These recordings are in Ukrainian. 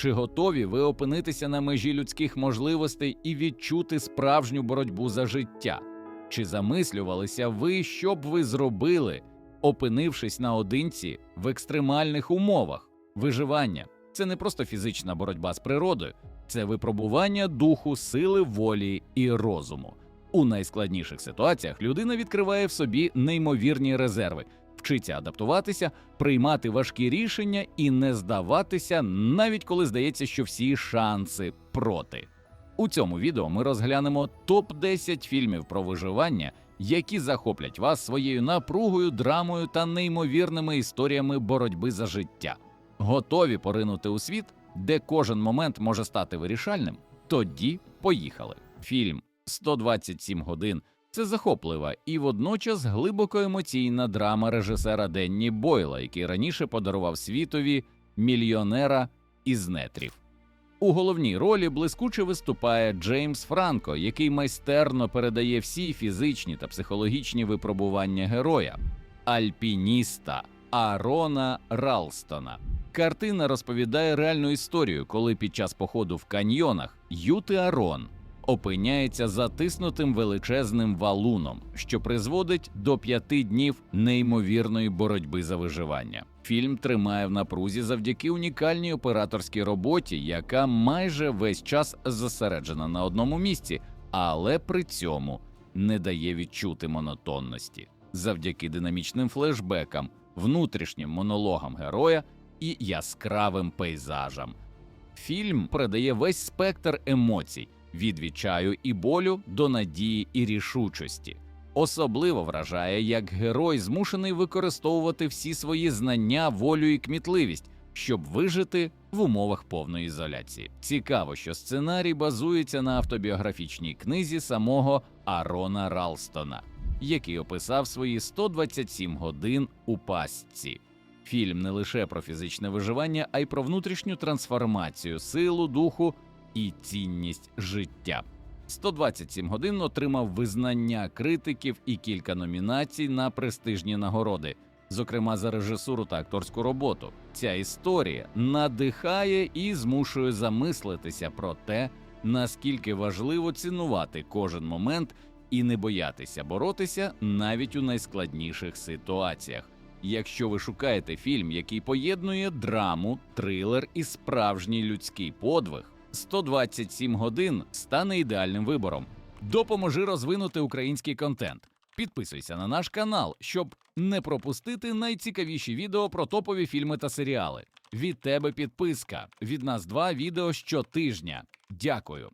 Чи готові ви опинитися на межі людських можливостей і відчути справжню боротьбу за життя? Чи замислювалися ви, що б ви зробили, опинившись наодинці в екстремальних умовах? Виживання це не просто фізична боротьба з природою, це випробування духу, сили волі і розуму. У найскладніших ситуаціях людина відкриває в собі неймовірні резерви, вчиться адаптуватися, приймати важкі рішення і не здаватися, навіть коли здається, що всі шанси проти. У цьому відео ми розглянемо топ 10 фільмів про виживання, які захоплять вас своєю напругою, драмою та неймовірними історіями боротьби за життя. Готові поринути у світ, де кожен момент може стати вирішальним? Тоді поїхали. Фільм 127 годин це захоплива і водночас глибоко емоційна драма режисера Денні Бойла, який раніше подарував світові мільйонера із нетрів. У головній ролі блискуче виступає Джеймс Франко, який майстерно передає всі фізичні та психологічні випробування героя, альпініста Арона Ралстона. Картина розповідає реальну історію, коли під час походу в каньйонах Юти Арон опиняється затиснутим величезним валуном, що призводить до п'яти днів неймовірної боротьби за виживання. Фільм тримає в напрузі завдяки унікальній операторській роботі, яка майже весь час зосереджена на одному місці, але при цьому не дає відчути монотонності. Завдяки динамічним флешбекам, внутрішнім монологам героя і яскравим пейзажам. Фільм передає весь спектр емоцій від відчаю і болю до надії і рішучості. Особливо вражає, як герой змушений використовувати всі свої знання, волю і кмітливість, щоб вижити в умовах повної ізоляції. Цікаво, що сценарій базується на автобіографічній книзі самого Арона Ралстона, який описав свої 127 годин у пастці. Фільм не лише про фізичне виживання, а й про внутрішню трансформацію, силу духу і цінність життя. 127 годин отримав визнання критиків і кілька номінацій на престижні нагороди, зокрема за режисуру та акторську роботу. Ця історія надихає і змушує замислитися про те, наскільки важливо цінувати кожен момент і не боятися боротися навіть у найскладніших ситуаціях. Якщо ви шукаєте фільм, який поєднує драму, трилер і справжній людський подвиг, 127 годин стане ідеальним вибором. Допоможи розвинути український контент. Підписуйся на наш канал, щоб не пропустити найцікавіші відео про топові фільми та серіали. Від тебе підписка. Від нас два відео щотижня. Дякую.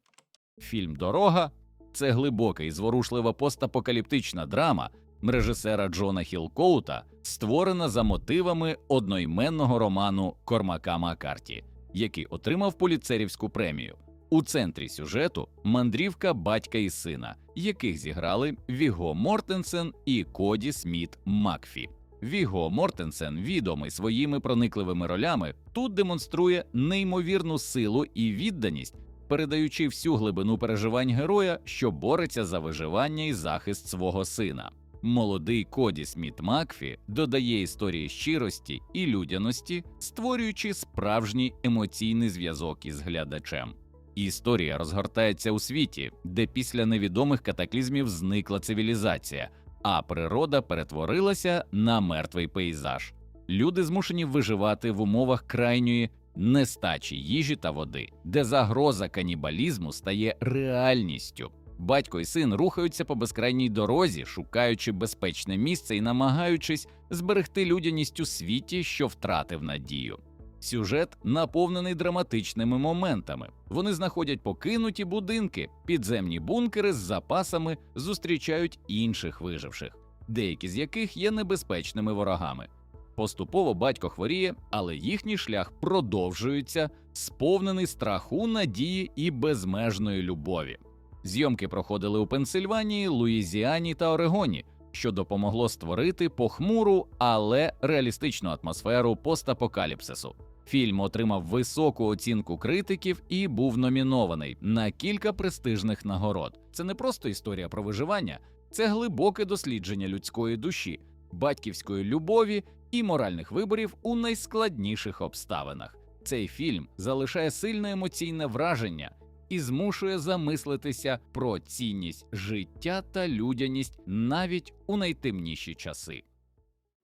Фільм Дорога це глибока і зворушлива постапокаліптична драма режисера Джона Хілкоута, створена за мотивами одноіменного роману Кормака Маккарті, який отримав поліцерівську премію. У центрі сюжету мандрівка батька і сина, яких зіграли Віго Мортенсен і Коді Сміт Макфі. Віго Мортенсен, відомий своїми проникливими ролями, тут демонструє неймовірну силу і відданість, передаючи всю глибину переживань героя, що бореться за виживання і захист свого сина. Молодий Коді Сміт Макфі додає історії щирості і людяності, створюючи справжній емоційний зв'язок із глядачем. Історія розгортається у світі, де після невідомих катаклізмів зникла цивілізація, а природа перетворилася на мертвий пейзаж. Люди змушені виживати в умовах крайньої нестачі їжі та води, де загроза канібалізму стає реальністю. Батько і син рухаються по безкрайній дорозі, шукаючи безпечне місце і намагаючись зберегти людяність у світі, що втратив надію. Сюжет наповнений драматичними моментами. Вони знаходять покинуті будинки, підземні бункери з запасами зустрічають інших виживших, деякі з яких є небезпечними ворогами. Поступово батько хворіє, але їхній шлях продовжується, сповнений страху, надії і безмежної любові. Зйомки проходили у Пенсильванії, Луїзіані та Орегоні, що допомогло створити похмуру, але реалістичну атмосферу постапокаліпсису. Фільм отримав високу оцінку критиків і був номінований на кілька престижних нагород. Це не просто історія про виживання, це глибоке дослідження людської душі, батьківської любові і моральних виборів у найскладніших обставинах. Цей фільм залишає сильне емоційне враження і змушує замислитися про цінність життя та людяність навіть у найтемніші часи.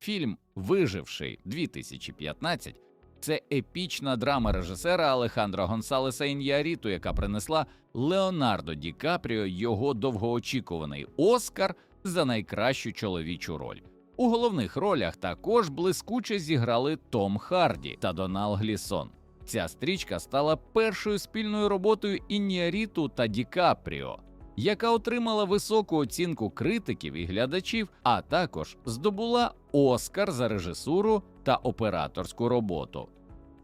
Фільм Виживший 2015 це епічна драма режисера Алехандро Гонсалеса Ін'яріту, яка принесла Леонардо Ді Капріо його довгоочікуваний Оскар за найкращу чоловічу роль. У головних ролях також блискуче зіграли Том Харді та Донал Глісон. Ця стрічка стала першою спільною роботою Ін'яріту та Ді Капріо, яка отримала високу оцінку критиків і глядачів, а також здобула Оскар за режисуру та операторську роботу.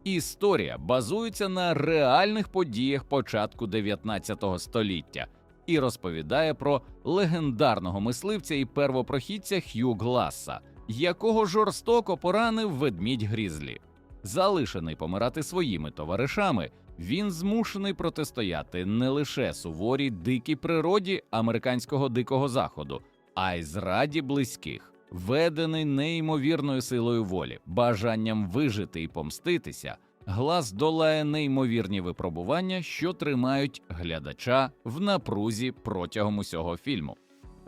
Історія базується на реальних подіях початку 19 століття і розповідає про легендарного мисливця і первопрохідця Х'ю Гласса, якого жорстоко поранив ведмідь Грізлі. Залишений помирати своїми товаришами, він змушений протистояти не лише суворій дикій природі американського дикого заходу, а й зраді близьких, ведений неймовірною силою волі, бажанням вижити і помститися. Глас долає неймовірні випробування, що тримають глядача в напрузі протягом усього фільму.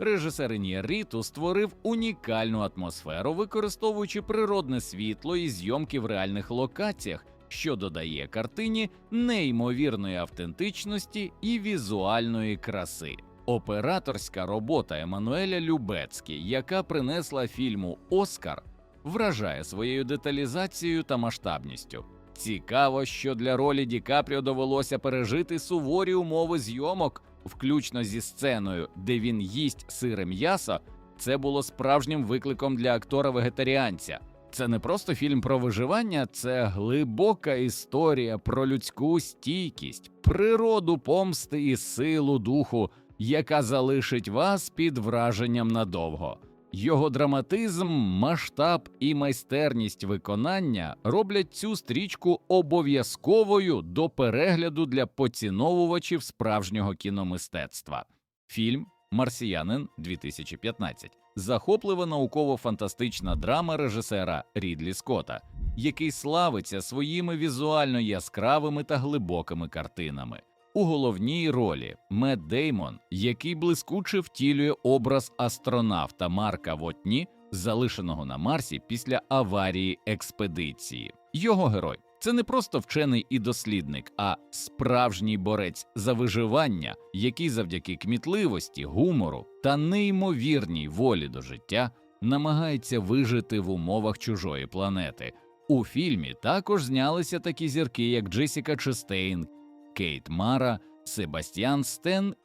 Режисер Ін'ярріту створив унікальну атмосферу, використовуючи природне світло і зйомки в реальних локаціях, що додає картині неймовірної автентичності і візуальної краси. Операторська робота Еммануеля Любецькі, яка принесла фільму Оскар, вражає своєю деталізацією та масштабністю. Цікаво, що для ролі Ді Капріо довелося пережити суворі умови зйомок, включно зі сценою, де він їсть сире м'ясо. Це було справжнім викликом для актора вегетаріанця. Це не просто фільм про виживання, це глибока історія про людську стійкість, природу помсти і силу духу, яка залишить вас під враженням надовго. Його драматизм, масштаб і майстерність виконання роблять цю стрічку обов'язковою до перегляду для поціновувачів справжнього кіномистецтва. Фільм Марсіянин 2015 захоплива науково-фантастична драма режисера Рідлі Скотта, який славиться своїми візуально яскравими та глибокими картинами. У головній ролі Мед Деймон, який блискуче втілює образ астронавта Марка Вотні, залишеного на Марсі після аварії експедиції. Його герой це не просто вчений і дослідник, а справжній борець за виживання, який завдяки кмітливості, гумору та неймовірній волі до життя намагається вижити в умовах чужої планети. У фільмі також знялися такі зірки, як Джесіка Честейн, Кейт Мара, Себастьян Стен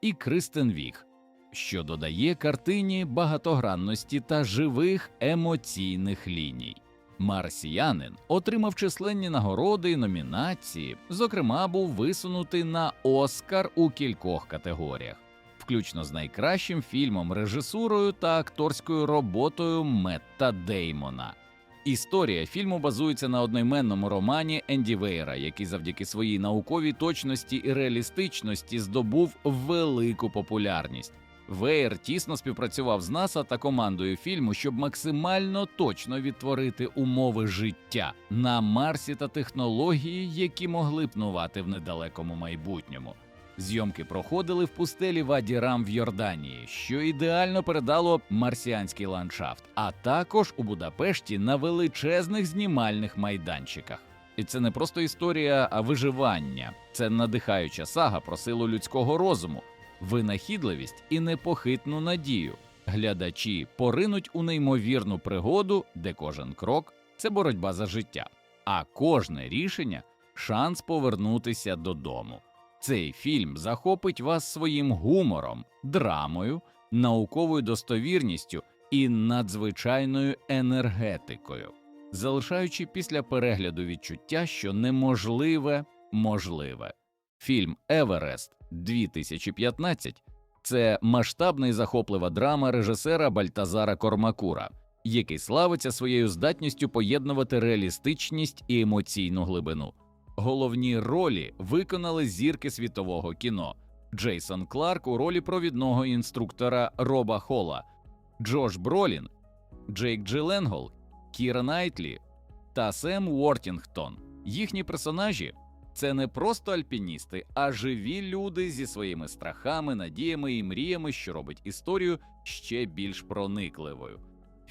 і Кристен Віг, що додає картині багатогранності та живих емоційних ліній. Марсіянин отримав численні нагороди і номінації, зокрема, був висунутий на Оскар у кількох категоріях, включно з найкращим фільмом, режисурою та акторською роботою Метта Деймона. Історія фільму базується на одноіменному романі Енді Вейра, який завдяки своїй науковій точності і реалістичності здобув велику популярність. Вейер тісно співпрацював з НАСА та командою фільму, щоб максимально точно відтворити умови життя на Марсі та технології, які могли пнувати в недалекому майбутньому. Зйомки проходили в пустелі Ваді-Рам в Йорданії, що ідеально передало марсіанський ландшафт, а також у Будапешті на величезних знімальних майданчиках. І це не просто історія, а виживання, це надихаюча сага про силу людського розуму, винахідливість і непохитну надію. Глядачі поринуть у неймовірну пригоду, де кожен крок це боротьба за життя, а кожне рішення шанс повернутися додому. Цей фільм захопить вас своїм гумором, драмою, науковою достовірністю і надзвичайною енергетикою, залишаючи після перегляду відчуття, що неможливе можливе. Фільм Еверест 2015 це масштабна і захоплива драма режисера Бальтазара Кормакура, який славиться своєю здатністю поєднувати реалістичність і емоційну глибину. Головні ролі виконали зірки світового кіно: Джейсон Кларк у ролі провідного інструктора Роба Холла, Джош Бролін, Джейк Джиленгол, Кіра Найтлі та Сем Уортінгтон. Їхні персонажі це не просто альпіністи, а живі люди зі своїми страхами, надіями і мріями, що робить історію ще більш проникливою.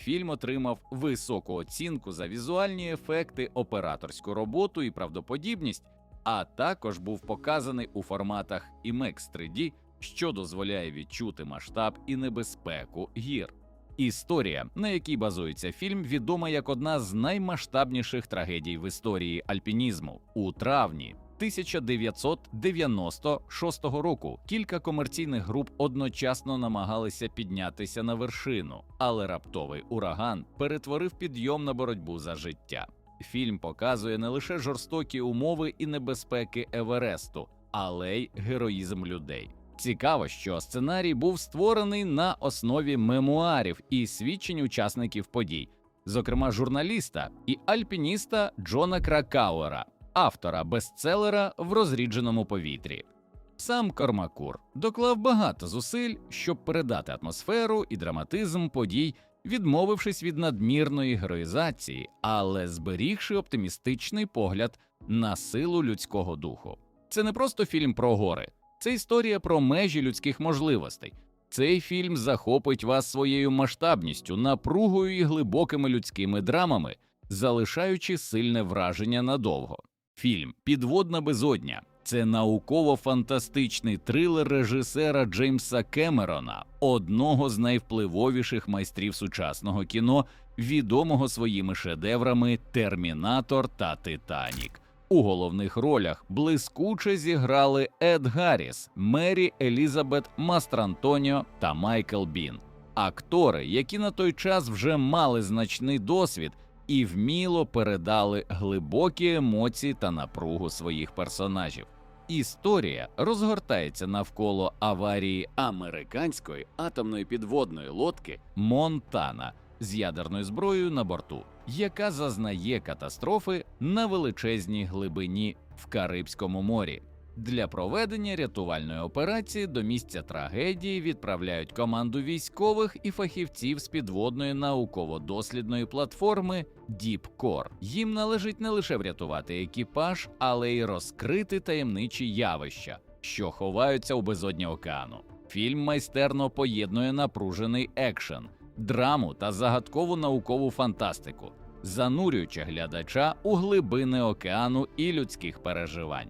Фільм отримав високу оцінку за візуальні ефекти, операторську роботу і правдоподібність, а також був показаний у форматах IMAX 3D, що дозволяє відчути масштаб і небезпеку гір. Історія, на якій базується фільм, відома як одна з наймасштабніших трагедій в історії альпінізму. У травні 1996 року кілька комерційних груп одночасно намагалися піднятися на вершину, але раптовий ураган перетворив підйом на боротьбу за життя. Фільм показує не лише жорстокі умови і небезпеки Евересту, але й героїзм людей. Цікаво, що сценарій був створений на основі мемуарів і свідчень учасників подій, зокрема журналіста і альпініста Джона Кракауера, автора бестселера в розрідженому повітрі. Сам Кормакур доклав багато зусиль, щоб передати атмосферу і драматизм подій, відмовившись від надмірної героїзації, але зберігши оптимістичний погляд на силу людського духу. Це не просто фільм про гори, це історія про межі людських можливостей. Цей фільм захопить вас своєю масштабністю, напругою і глибокими людськими драмами, залишаючи сильне враження надовго. Фільм Підводна безодня це науково-фантастичний трилер режисера Джеймса Кемерона, одного з найвпливовіших майстрів сучасного кіно, відомого своїми шедеврами Термінатор та Титанік. У головних ролях блискуче зіграли Ед Гарріс, Мері Елізабет Мастрантоніо та Майкл Бін, актори, які на той час вже мали значний досвід і вміло передали глибокі емоції та напругу своїх персонажів. Історія розгортається навколо аварії американської атомної підводної лодки Монтана з ядерною зброєю на борту, яка зазнає катастрофи на величезній глибині в Карибському морі. Для проведення рятувальної операції до місця трагедії відправляють команду військових і фахівців з підводної науково-дослідної платформи Діпкор. Їм належить не лише врятувати екіпаж, але й розкрити таємничі явища, що ховаються у безодні океану. Фільм майстерно поєднує напружений екшен, драму та загадкову наукову фантастику, занурюючи глядача у глибини океану і людських переживань.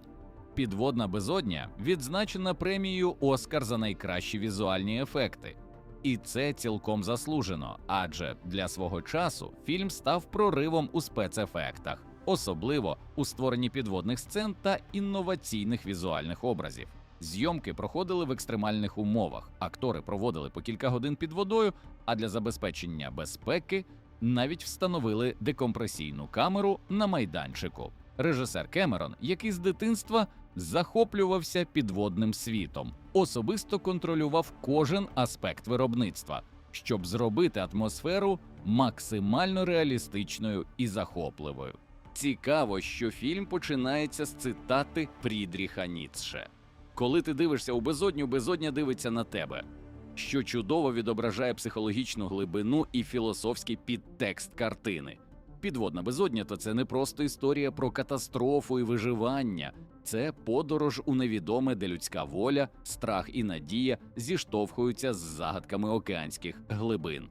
Підводна безодня відзначена премією Оскар за найкращі візуальні ефекти. І це цілком заслужено, адже для свого часу фільм став проривом у спецефектах, особливо у створенні підводних сцен та інноваційних візуальних образів. Зйомки проходили в екстремальних умовах, актори проводили по кілька годин під водою, а для забезпечення безпеки навіть встановили декомпресійну камеру на майданчику. Режисер Кемерон, який з дитинства захоплювався підводним світом, особисто контролював кожен аспект виробництва, щоб зробити атмосферу максимально реалістичною і захопливою. Цікаво, що фільм починається з цитати Фрідріха Ніцше. Коли ти дивишся у безодню, безодня дивиться на тебе, що чудово відображає психологічну глибину і філософський підтекст картини. Підводна безодня то це не просто історія про катастрофу і виживання, це подорож у невідоме, де людська воля, страх і надія зіштовхуються з загадками океанських глибин.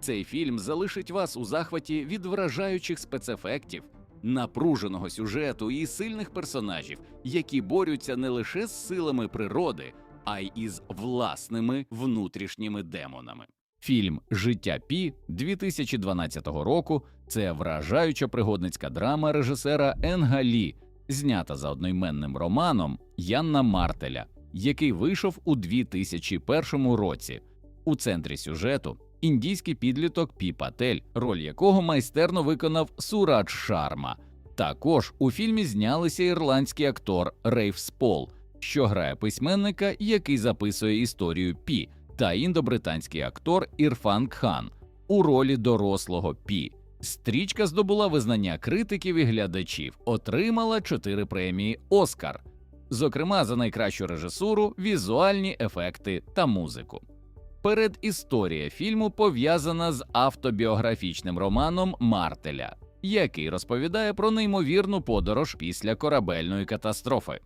Цей фільм залишить вас у захваті від вражаючих спецефектів, напруженого сюжету і сильних персонажів, які борються не лише з силами природи, а й із власними внутрішніми демонами. Фільм Життя Пі 2012 року це вражаюча пригодницька драма режисера Енга Лі, знята за одноіменним романом Янна Мартеля, який вийшов у 2001 році. У центрі сюжету індійський підліток Пі Патель, роль якого майстерно виконав Сурадж Шарма. Також у фільмі знялися ірландський актор Рейф Спол, що грає письменника, який записує історію Пі, та індобританський актор Ірфан Кхан у ролі дорослого Пі. Стрічка здобула визнання критиків і глядачів, отримала чотири премії Оскар, зокрема за найкращу режисуру, візуальні ефекти та музику. Передісторія фільму пов'язана з автобіографічним романом Мартеля, який розповідає про неймовірну подорож після корабельної катастрофи.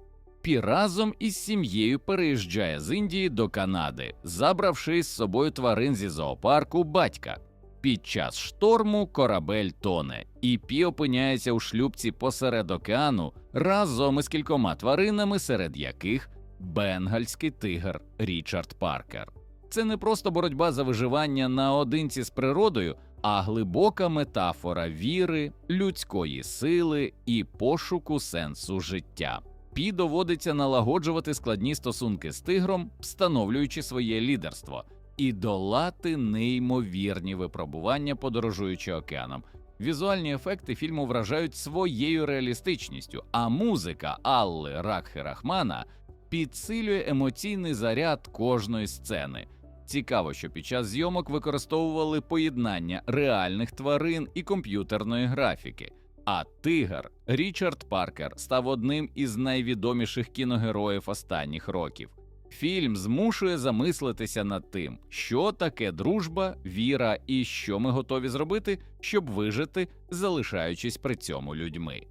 Пі разом із сім'єю переїжджає з Індії до Канади, забравши з собою тварин зі зоопарку батька. Під час шторму корабель тоне, і Пі опиняється у шлюбці посеред океану разом із кількома тваринами, серед яких бенгальський тигр Річард Паркер. Це не просто боротьба за виживання наодинці з природою, а глибока метафора віри, людської сили і пошуку сенсу життя. Пі доводиться налагоджувати складні стосунки з тигром, встановлюючи своє лідерство, і долати неймовірні випробування, подорожуючи океаном. Візуальні ефекти фільму вражають своєю реалістичністю, а музика Алли Ракхи Рахмана підсилює емоційний заряд кожної сцени. Цікаво, що під час зйомок використовували поєднання реальних тварин і комп'ютерної графіки. А тигр Річард Паркер став одним із найвідоміших кіногероїв останніх років. Фільм змушує замислитися над тим, що таке дружба, віра і що ми готові зробити, щоб вижити, залишаючись при цьому людьми.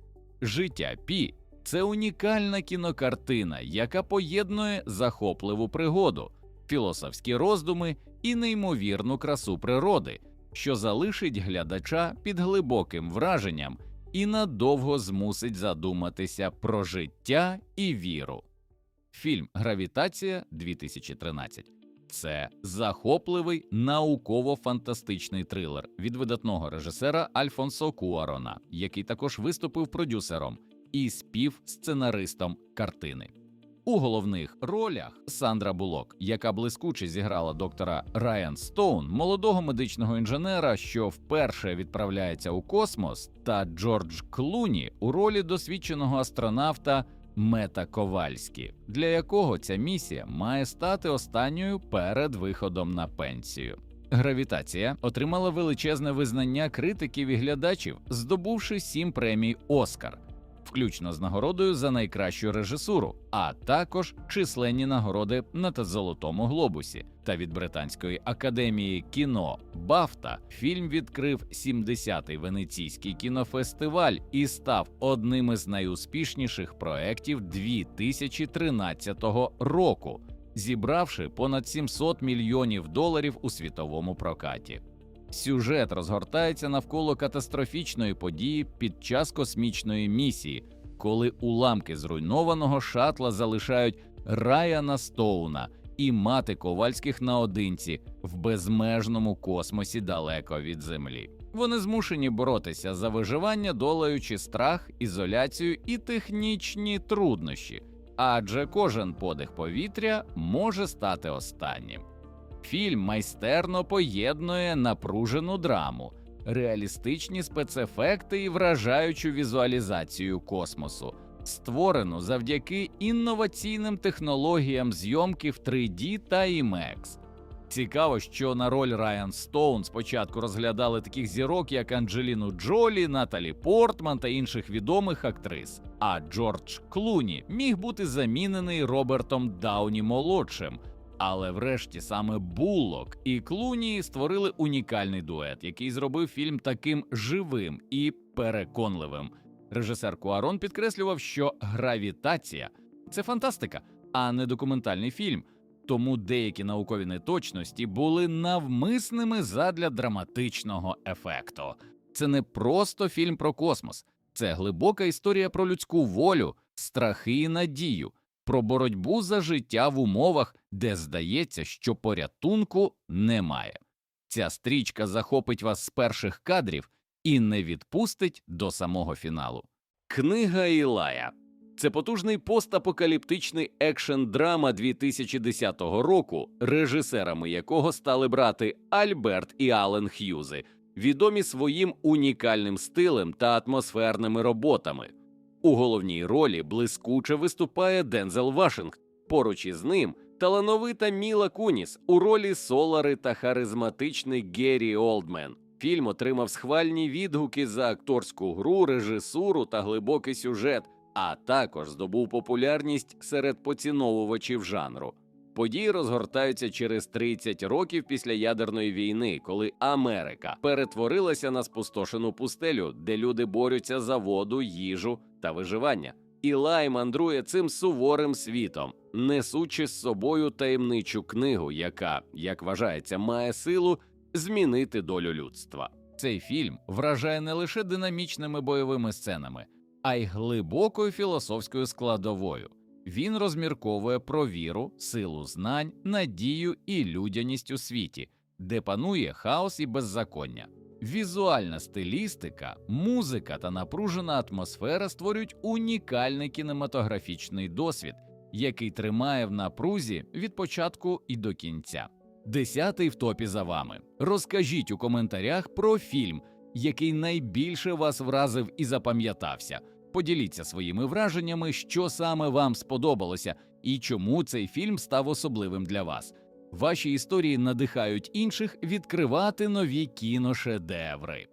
Життя Пі це унікальна кінокартина, яка поєднує захопливу пригоду, філософські роздуми і неймовірну красу природи, що залишить глядача під глибоким враженням і надовго змусить задуматися про життя і віру. Фільм Гравітація 2013 це захопливий науково-фантастичний трилер від видатного режисера Альфонсо Куарона, який також виступив продюсером і співсценаристом картини. У головних ролях Сандра Булок, яка блискуче зіграла доктора Райан Стоун, молодого медичного інженера, що вперше відправляється у космос, та Джордж Клуні у ролі досвідченого астронавта Мета Ковальські, для якого ця місія має стати останньою перед виходом на пенсію. Гравітація отримала величезне визнання критиків і глядачів, здобувши сім премій Оскар включно з нагородою за найкращу режисуру, а також численні нагороди на Золотому Глобусі. Та від Британської академії кіно Бафта фільм відкрив 70-й венеційський кінофестиваль і став одним із найуспішніших проєктів 2013 року, зібравши понад 700 мільйонів доларів у світовому прокаті. Сюжет розгортається навколо катастрофічної події під час космічної місії, коли уламки зруйнованого шатла залишають Раяна Стоуна і мати ковальських наодинці в безмежному космосі далеко від землі. Вони змушені боротися за виживання, долаючи страх, ізоляцію і технічні труднощі, адже кожен подих повітря може стати останнім. Фільм майстерно поєднує напружену драму, реалістичні спецефекти і вражаючу візуалізацію космосу, створену завдяки інноваційним технологіям зйомки в 3D та IMAX. Цікаво, що на роль Райан Стоун спочатку розглядали таких зірок, як Анджеліну Джолі, Наталі Портман та інших відомих актрис. А Джордж Клуні міг бути замінений Робертом Дауні молодшим. Але врешті саме Буллок і Клуні створили унікальний дует, який зробив фільм таким живим і переконливим. Режисер Куарон підкреслював, що гравітація це фантастика, а не документальний фільм. Тому деякі наукові неточності були навмисними задля драматичного ефекту. Це не просто фільм про космос, це глибока історія про людську волю, страхи і надію про боротьбу за життя в умовах, де здається, що порятунку немає. Ця стрічка захопить вас з перших кадрів і не відпустить до самого фіналу. Книга Ілая це потужний постапокаліптичний екшен драма 2010 року, режисерами якого стали брати Альберт і Ален Х'юзи, відомі своїм унікальним стилем та атмосферними роботами. У головній ролі блискуче виступає Дензел Вашингтон. Поруч із ним талановита Міла Куніс у ролі Солари та харизматичний Геррі Олдмен. Фільм отримав схвальні відгуки за акторську гру, режисуру та глибокий сюжет, а також здобув популярність серед поціновувачів жанру. Події розгортаються через 30 років після ядерної війни, коли Америка перетворилася на спустошену пустелю, де люди борються за воду, їжу та виживання. Ілай мандрує цим суворим світом, несучи з собою таємничу книгу, яка, як вважається, має силу змінити долю людства. Цей фільм вражає не лише динамічними бойовими сценами, а й глибокою філософською складовою. Він розмірковує про віру, силу знань, надію і людяність у світі, де панує хаос і беззаконня. Візуальна стилістика, музика та напружена атмосфера створюють унікальний кінематографічний досвід, який тримає в напрузі від початку і до кінця. Десятий в топі за вами. Розкажіть у коментарях про фільм, який найбільше вас вразив і запам'ятався. Поділіться своїми враженнями, що саме вам сподобалося і чому цей фільм став особливим для вас. Ваші історії надихають інших відкривати нові кіношедеври.